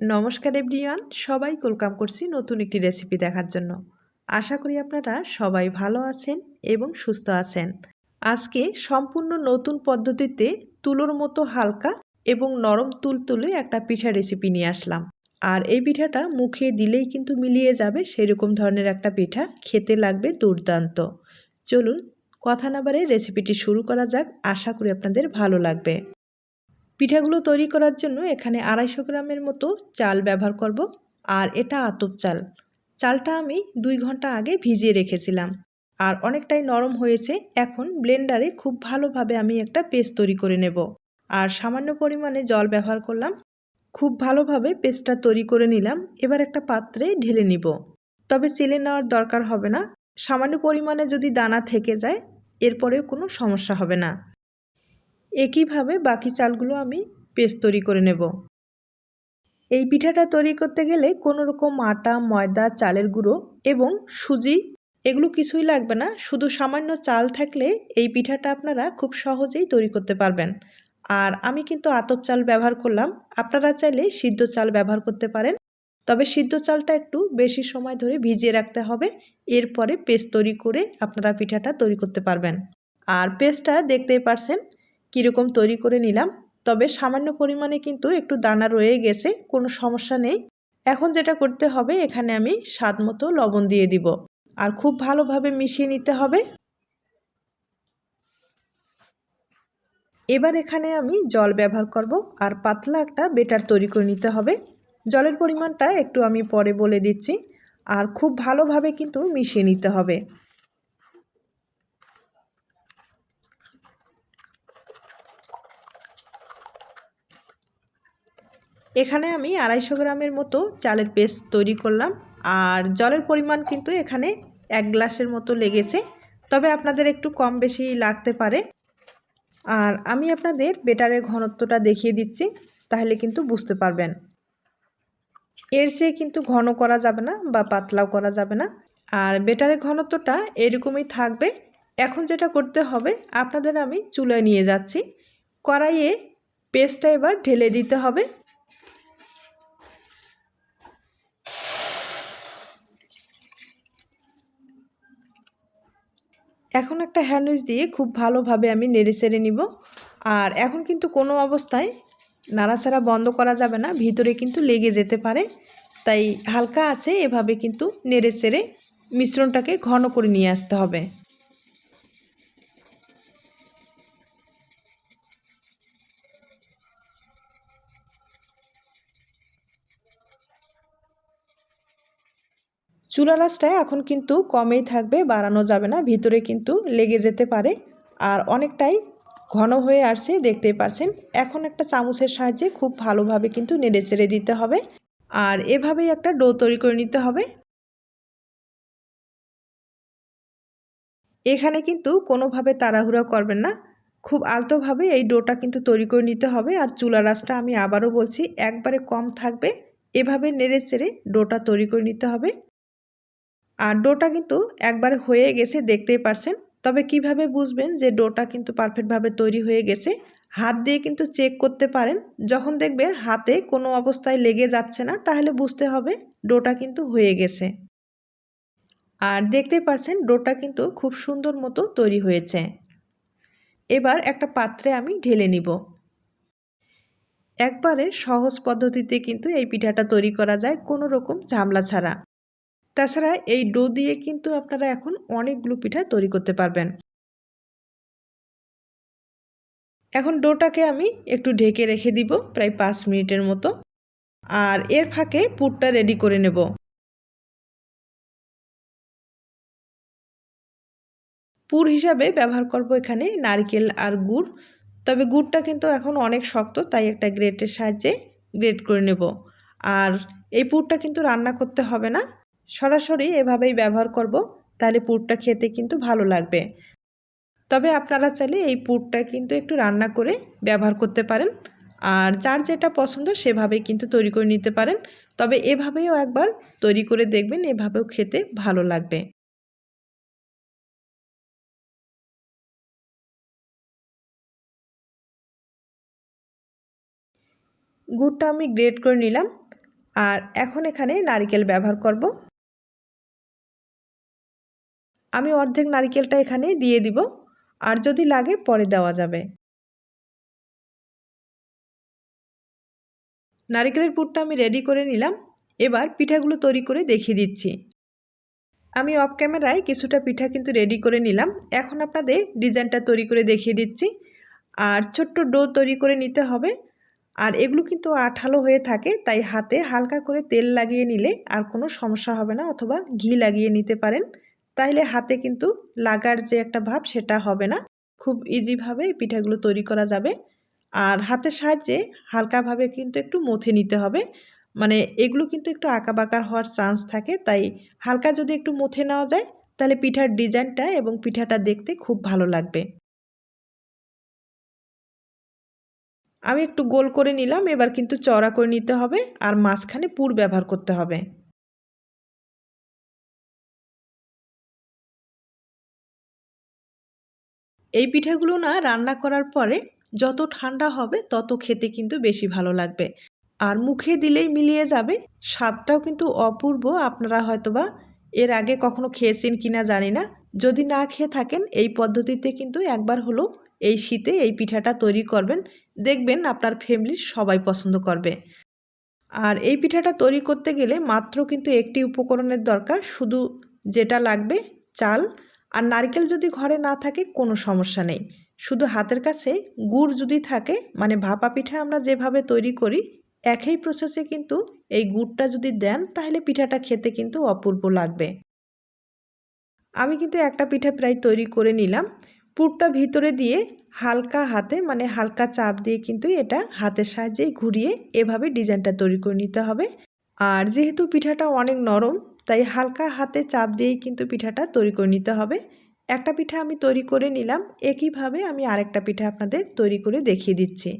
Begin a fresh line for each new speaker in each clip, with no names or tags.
নমস্কার এভরিওয়ান সবাই ওয়েলকাম করছি নতুন একটি রেসিপি দেখার জন্য। আশা করি আপনারা সবাই ভালো আছেন এবং সুস্থ আছেন। আজকে সম্পূর্ণ নতুন পদ্ধতিতে তুলোর মতো হালকা এবং নরম তুলতুলে একটা পিঠা রেসিপি নিয়ে আসলাম। আর এই পিঠাটা মুখে দিলেই কিন্তু মিলিয়ে যাবে সেরকম ধরনের একটা পিঠা, খেতে লাগবে দুর্দান্ত। চলুন, কথা না বারে রেসিপিটি শুরু করা যাক, আশা করি আপনাদের ভালো লাগবে। পিঠাগুলো তৈরি করার জন্য এখানে আড়াইশো গ্রামের মতো চাল ব্যবহার করব, আর এটা আতপ চাল। চালটা আমি দুই ঘণ্টা আগে ভিজিয়ে রেখেছিলাম, আর অনেকটাই নরম হয়েছে। এখন ব্লেন্ডারে খুব ভালোভাবে আমি একটা পেস্ট তৈরি করে নেব, আর সামান্য পরিমাণে জল ব্যবহার করলাম। খুব ভালোভাবে পেস্টটা তৈরি করে নিলাম, এবার একটা পাত্রে ঢেলে নিব। তবে চেলে নেওয়ার দরকার হবে না, সামান্য পরিমাণে যদি দানা থেকে যায়, এরপরেও কোনো সমস্যা হবে না। একইভাবে বাকি চালগুলো আমি পেস্ট তৈরি করে নেব। এই পিঠাটা তৈরি করতে গেলে কোনো রকম আটা, ময়দা, চালের গুঁড়ো এবং সুজি এগুলো কিছুই লাগবে না। শুধু সামান্য চাল থাকলে এই পিঠাটা আপনারা খুব সহজেই তৈরি করতে পারবেন। আর আমি কিন্তু আতপ চাল ব্যবহার করলাম। আপনারা চাইলে সিদ্ধ চাল ব্যবহার করতে পারেন। তবে সিদ্ধ চালটা একটু বেশি সময় ধরে ভিজিয়ে রাখতে হবে। এরপরে পেস্ট তৈরি করে আপনারা পিঠাটা তৈরি করতে পারবেন। আর পেস্টটা দেখতেই পারছেন কীরকম তৈরি করে নিলাম, তবে সামান্য পরিমাণে কিন্তু একটু দানা রয়ে গেছে, কোনো সমস্যা নেই। এখন যেটা করতে হবে, এখানে আমি স্বাদ মতো লবণ দিয়ে দিব। আর খুব ভালোভাবে মিশিয়ে নিতে হবে। এবার এখানে আমি জল ব্যবহার করব, আর পাতলা একটা বেটার তৈরি করে নিতে হবে। জলের পরিমাণটা একটু আমি পরে বলে দিচ্ছি, আর খুব ভালোভাবে কিন্তু মিশিয়ে নিতে হবে। এখানে আমি আড়াইশো গ্রামের মতো চালের পেস্ট তৈরি করলাম। আর জলের পরিমাণ কিন্তু এখানে এক গ্লাসের মতো লেগেছে। তবে আপনাদের একটু কম বেশি লাগতে পারে। আর আমি আপনাদের বেটারের ঘনত্বটা দেখিয়ে দিচ্ছি, তাহলে কিন্তু বুঝতে পারবেন। এর চেয়ে কিন্তু ঘন করা যাবে না বা পাতলাও করা যাবে না। আর বেটারের ঘনত্বটা এরকমই থাকবে। এখন যেটা করতে হবে, আপনাদের আমি চুলায় নিয়ে যাচ্ছি। কড়াইয়ে পেস্টটা এবার ঢেলে দিতে হবে। এখন একটা হ্যান্ডউইচ দিয়ে খুব ভালোভাবে আমি নেড়ে চেড়ে নিব। আর এখন কিন্তু কোনো অবস্থায় নাড়াচাড়া বন্ধ করা যাবে না, ভিতরে কিন্তু লেগে যেতে পারে। তাই হালকা আছে, এভাবে কিন্তু নেড়ে চেড়ে মিশ্রণটাকে ঘন করে নিয়ে আসতে হবে। চুলা এখন কিন্তু কমেই থাকবে, বাড়ানো যাবে না, ভিতরে কিন্তু লেগে যেতে পারে। আর অনেকটাই ঘন হয়ে আসছে, দেখতেই পাচ্ছেন এখন একটা চামচের সাহায্যে খুব ভালোভাবে কিন্তু নেড়ে চেড়ে দিতে হবে। আর এভাবেই একটা ডো তৈরি করে নিতে হবে। এখানে কিন্তু কোনোভাবে তাড়াহুড়া করবেন না। খুব আলতোভাবে এই ডোটা কিন্তু তৈরি করে নিতে হবে। আর চুলা রাসটা আমি আবারও বলছি, একবারে কম থাকবে। এভাবে নেড়ে চেড়ে ডোটা তৈরি করে নিতে হবে। আর ডোটা কিন্তু একবার হয়ে গেছে, দেখতেই পারছেন। তবে কীভাবে বুঝবেন যে ডোটা কিন্তু পারফেক্টভাবে তৈরি হয়ে গেছে? হাত দিয়ে কিন্তু চেক করতে পারেন। যখন দেখবেন হাতে কোনো অবস্থায় লেগে যাচ্ছে না, তাহলে বুঝতে হবে ডোটা কিন্তু হয়ে গেছে। আর দেখতে পাচ্ছেন ডোটা কিন্তু খুব সুন্দর মতো তৈরি হয়েছে। এবার একটা পাত্রে আমি ঢেলে নিব। একবারে সহজ পদ্ধতিতে কিন্তু এই পিঠাটা তৈরি করা যায়, কোনো রকম ঝামলা ছাড়া। তাছাড়া এই ডো দিয়ে কিন্তু আপনারা এখন অনেকগুলো পিঠা তৈরি করতে পারবেন। এখন ডোটাকে আমি একটু ঢেকে রেখে দিব প্রায় পাঁচ মিনিটের মতো। আর এর ফাঁকে পুরটা রেডি করে নেব। পুর হিসাবে ব্যবহার করব এখানে নারকেল আর গুড়। তবে গুড়টা কিন্তু এখন অনেক শক্ত, তাই একটা গ্রেটের সাহায্যে গ্রেট করে নেব। আর এই পুরটা কিন্তু রান্না করতে হবে না সরাসরি এভাবেই ব্যবহার করব, তাহলে পুরটা খেতে কিন্তু ভালো লাগবে। তবে আপনারা চাইলে এই পুরটা কিন্তু একটু রান্না করে ব্যবহার করতে পারেন। আর যার যেটা পছন্দ সেভাবেই কিন্তু তৈরি করে নিতে পারেন। তবে এভাবেও একবার তৈরি করে দেখবেন, এভাবেও খেতে ভালো লাগবে। গুড়টা আমি গ্রেট করে নিলাম। আর এখন এখানে নারিকেল ব্যবহার করব। আমি অর্ধেক নারিকেলটা এখানে দিয়ে দিব, আর যদি লাগে পরে দেওয়া যাবে। নারিকেলের পুরটা আমি রেডি করে নিলাম, এবার পিঠাগুলো তৈরি করে দেখিয়ে দিচ্ছি। আমি অফ ক্যামেরায় কিছুটা পিঠা কিন্তু রেডি করে নিলাম, এখন আপনাদের ডিজাইনটা তৈরি করে দেখিয়ে দিচ্ছি। আর ছোট্ট ডো তৈরি করে নিতে হবে, আর এগুলো কিন্তু আঠালো হয়ে থাকে, তাই হাতে হালকা করে তেল লাগিয়ে নিলে আর কোনো সমস্যা হবে না, অথবা ঘি লাগিয়ে নিতে পারেন। তাইলে হাতে কিন্তু লাগার যে একটা ভাব সেটা হবে না। খুব ইজিভাবে এই পিঠাগুলো তৈরি করা যাবে। আর হাতের সাহায্যে হালকাভাবে কিন্তু একটু মথে নিতে হবে। মানে এগুলো কিন্তু একটু আঁকা বাঁকার হওয়ার চান্স থাকে। তাই হালকা যদি একটু মুথে নেওয়া যায় তাহলে পিঠার ডিজাইনটা এবং পিঠাটা দেখতে খুব ভালো লাগবে। আমি একটু গোল করে নিলাম। এবার কিন্তু চড়া করে নিতে হবে। আর মাঝখানে পুর ব্যবহার করতে হবে। এই পিঠাগুলো না রান্না করার পরে যত ঠান্ডা হবে তত খেতে কিন্তু বেশি ভালো লাগবে। আর মুখে দিলেই মিলিয়ে যাবে। স্বাদটাও কিন্তু অপূর্ব। আপনারা হয়তোবা এর আগে কখনো খেয়েছেন কিনা জানি না। যদি না খেয়ে থাকেন, এই পদ্ধতিতে কিন্তু একবার হলো এই শীতে এই পিঠাটা তৈরি করবেন। দেখবেন আপনার ফ্যামিলির সবাই পছন্দ করবে। আর এই পিঠাটা তৈরি করতে গেলে মাত্র কিন্তু একটি উপকরণের দরকার। শুধু যেটা লাগবে, চাল আর নারকেল যদি ঘরে না থাকে, কোনো সমস্যা নেই। শুধু হাতের কাছে গুড় যদি থাকে মানে ভাপা পিঠা আমরা যেভাবে তৈরি করি, একই প্রসেসে কিন্তু এই গুড়টা যদি দেন, তাহলে পিঠাটা খেতে কিন্তু অপূর্ব লাগবে। আমি কিন্তু একটা পিঠা প্রায় তৈরি করে নিলাম। পুরটা ভিতরে দিয়ে হালকা হাতে মানে হালকা চাপ দিয়ে কিন্তু এটা হাতের সাহায্যে ঘুরিয়ে এভাবে ডিজাইনটা তৈরি করে নিতে হবে। আর যেহেতু পিঠাটা অনেক নরম তাই হালকা হাতে চাপ দিয়েই কিন্তু পিঠাটা তৈরি করে নিতে হবে। একটা পিঠা আমি তৈরি করে নিলাম, একইভাবে আমি আরেকটা পিঠা আপনাদের তৈরি করে দেখিয়ে দিচ্ছি।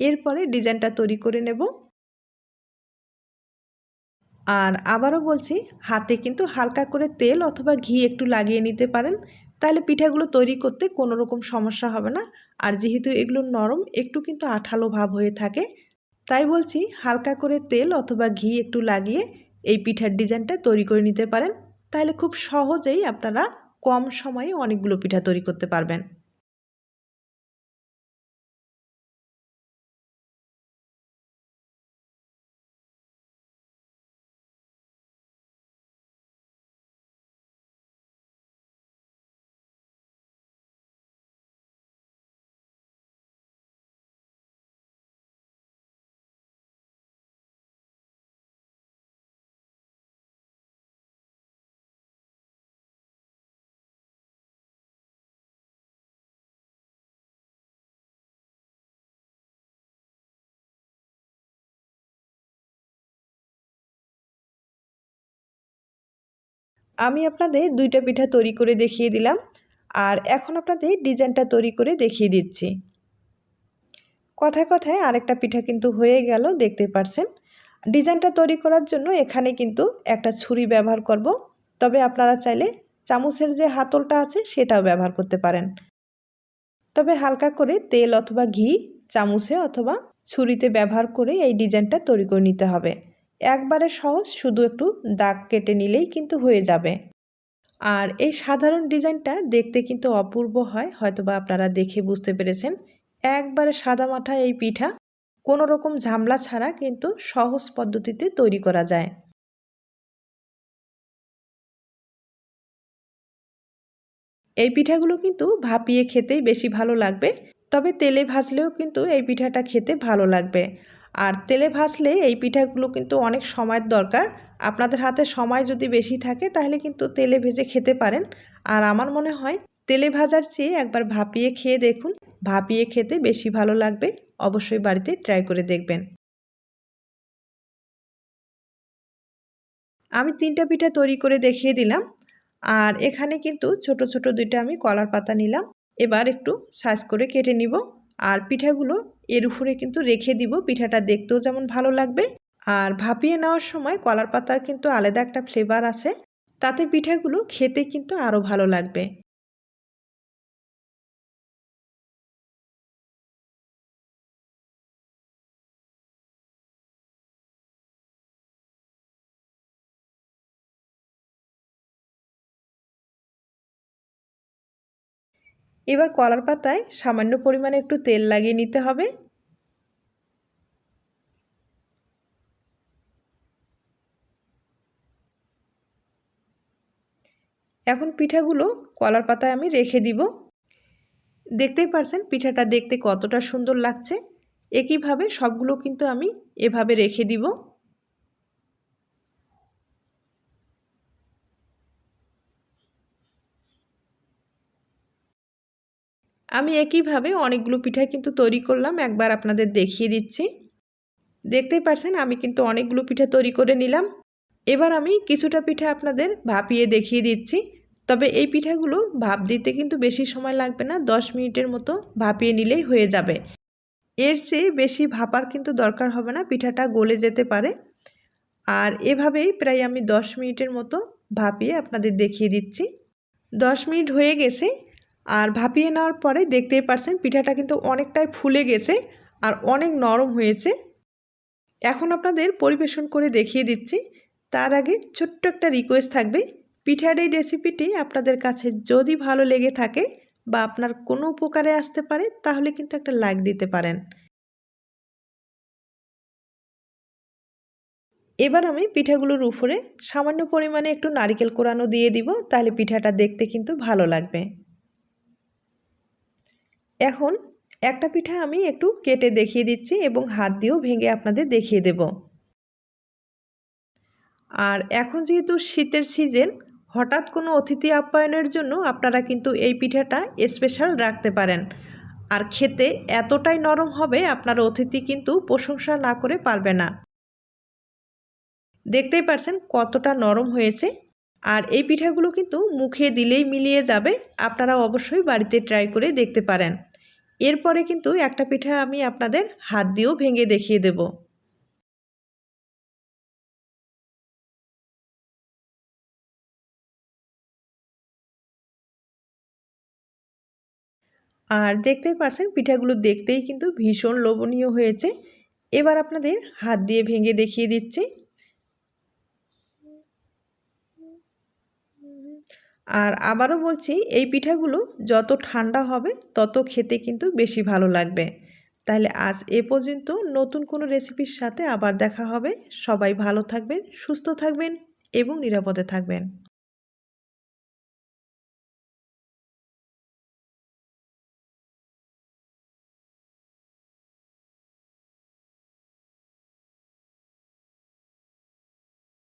এরপরে ডিজাইনটা তৈরি করে নেব। আর আবারও বলছি, হাতে কিন্তু হালকা করে তেল অথবা ঘি একটু লাগিয়ে নিতে পারেন। তাহলে পিঠাগুলো তৈরি করতে কোনো রকম সমস্যা হবে না। আর যেহেতু এগুলো নরম, একটু কিন্তু আঠালো ভাব হয়ে থাকে। তাই বলছি, হালকা করে তেল অথবা ঘি একটু লাগিয়ে এই পিঠার ডিজাইনটা তৈরি করে নিতে পারেন। তাহলে খুব সহজেই আপনারা কম সময়ে অনেকগুলো পিঠা তৈরি করতে পারবেন। আমি আপনাদের দুইটা পিঠা তৈরি করে দেখিয়ে দিলাম আর এখন আপনাদের ডিজাইনটা তৈরি করে দেখিয়ে দিচ্ছি। কথায় কথায় আরেকটা পিঠা কিন্তু হয়ে গেল, দেখতে পারছেন। ডিজাইনটা তৈরি করার জন্য এখানে কিন্তু একটা ছুরি ব্যবহার করব। তবে আপনারা চাইলে চামচের যে হাতলটা আছে সেটাও ব্যবহার করতে পারেন। তবে হালকা করে তেল অথবা ঘি চামচে অথবা ছুরিতে ব্যবহার করে এই ডিজাইনটা তৈরি করে নিতে হবে। একবারে সহজ, শুধু একটু দাগ কেটে নিলেই কিন্তু হয়ে যাবে। আর এই সাধারণ ডিজাইনটা দেখতে কিন্তু অপূর্ব হয়, হয়তোবা আপনারা দেখে বুঝতে পেরেছেন। একবারে সাদা মাঠা এই পিঠা, কোনো রকম ঝামলা ছাড়া কিন্তু সহজ পদ্ধতিতে তৈরি করা যায়। এই পিঠাগুলো কিন্তু ভাপিয়ে খেতেই বেশি ভালো লাগবে, তবে তেলে ভাজলেও কিন্তু এই পিঠাটা খেতে ভালো লাগবে। আর তেলে ভাজলে এই পিঠাগুলো কিন্তু অনেক সময়ের দরকার। আপনাদের হাতে সময় যদি বেশি থাকে তাহলে কিন্তু তেলে ভেজে খেতে পারেন। আর আমার মনে হয় তেলে ভাজার চেয়ে একবার ভাপিয়ে খেয়ে দেখুন, ভাপিয়ে খেতে বেশি ভালো লাগবে। অবশ্যই বাড়িতে ট্রাই করে দেখবেন। আমি তিনটা পিঠা তৈরি করে দেখিয়ে দিলাম। আর এখানে কিন্তু ছোট ছোট দুইটা আমি কলার পাতা নিলাম। এবার একটু সাইজ করে কেটে নিব। আর পিঠাগুলো এর উপরে কিন্তু রেখে দিব, পিঠাটা দেখতেও যেমন ভালো লাগবে। আর ভাপিয়ে নেওয়ার সময় কলার পাতার কিন্তু আলাদা একটা ফ্লেভার আছে, তাতে পিঠাগুলো খেতে কিন্তু আরও ভালো লাগবে। এবার কলার পাতায় সামান্য পরিমাণে একটু তেল লাগিয়ে নিতে হবে। এখন পিঠাগুলো কলার পাতায় আমি রেখে দিব। দেখতেই পারছেন পিঠাটা দেখতে কতটা সুন্দর লাগছে। একইভাবে সবগুলো কিন্তু আমি এভাবে রেখে দিব। আমি একইভাবে অনেকগুলো পিঠা কিন্তু তৈরি করলাম, একবার আপনাদের দেখিয়ে দিচ্ছি। দেখতেই পারছেন, আমি কিন্তু অনেকগুলো পিঠা তৈরি করে নিলাম। এবার আমি কিছুটা পিঠা আপনাদের ভাপিয়ে দেখিয়ে দিচ্ছি। তবে এই পিঠাগুলো ভাপ দিতে কিন্তু বেশি সময় লাগবে না, দশ মিনিটের মতো ভাপিয়ে নিলেই হয়ে যাবে। এর চেয়ে বেশি ভাপার কিন্তু দরকার হবে না, পিঠাটা গলে যেতে পারে। আর এভাবেই প্রায় আমি দশ মিনিটের মতো ভাপিয়ে আপনাদের দেখিয়ে দিচ্ছি। দশ মিনিট হয়ে গেছে আর ভাপিয়ে নেওয়ার পরে দেখতেই পারছেন পিঠাটা কিন্তু অনেকটাই ফুলে গেছে আর অনেক নরম হয়েছে। এখন আপনাদের পরিবেশন করে দেখিয়ে দিচ্ছি। তার আগে ছোট্ট একটা রিকোয়েস্ট থাকবে। পিঠার এই রেসিপিটি আপনাদের কাছে যদি ভালো লেগে থাকে বা আপনার কোনো উপকারে আসতে পারে, তাহলে কিন্তু একটা লাইক দিতে পারেন। এবার আমি পিঠাগুলোর উপরে সামান্য পরিমাণে একটু নারিকেল কোরানো দিয়ে দিব, তাহলে পিঠাটা দেখতে কিন্তু ভালো লাগবে। এখন একটা পিঠা আমি একটু কেটে দেখিয়ে দিচ্ছি এবং হাত দিয়েও ভেঙে আপনাদের দেখিয়ে দেব। আর এখন যেহেতু শীতের সিজন, হঠাৎ কোনো অতিথি আপ্যায়নের জন্য আপনারা কিন্তু এই পিঠাটা স্পেশাল রাখতে পারেন। আর খেতে এতটাই নরম হবে, আপনার অতিথি কিন্তু প্রশংসা না করে পারবে না। দেখতেই পারছেন কতটা নরম হয়েছে। আর এই পিঠাগুলো কিন্তু মুখে দিলেই মিলিয়ে যাবে, আপনারা অবশ্যই বাড়িতে ট্রাই করে দেখতে পারেন। এরপরে কিন্তু একটা পিঠা আমি আপনাদের হাত দিয়েও ভেঙে দেখিয়ে দেব। আর দেখতেই পারছেন, পিঠাগুলো দেখতেই কিন্তু ভীষণ লোভনীয় হয়েছে। এবার আপনাদের হাত দিয়ে ভেঙে দেখিয়ে দিচ্ছি। আর আবারও বলছি, এই পিঠাগুলো যত ঠান্ডা হবে, তত খেতে কিন্তু বেশি ভালো লাগবে। তাহলে আজ এ পর্যন্ত নতুন কোনো রেসিপির সাথে আবার দেখা হবে। সবাই ভালো থাকবেন, সুস্থ থাকবেন এবং নিরাপদে থাকবেন।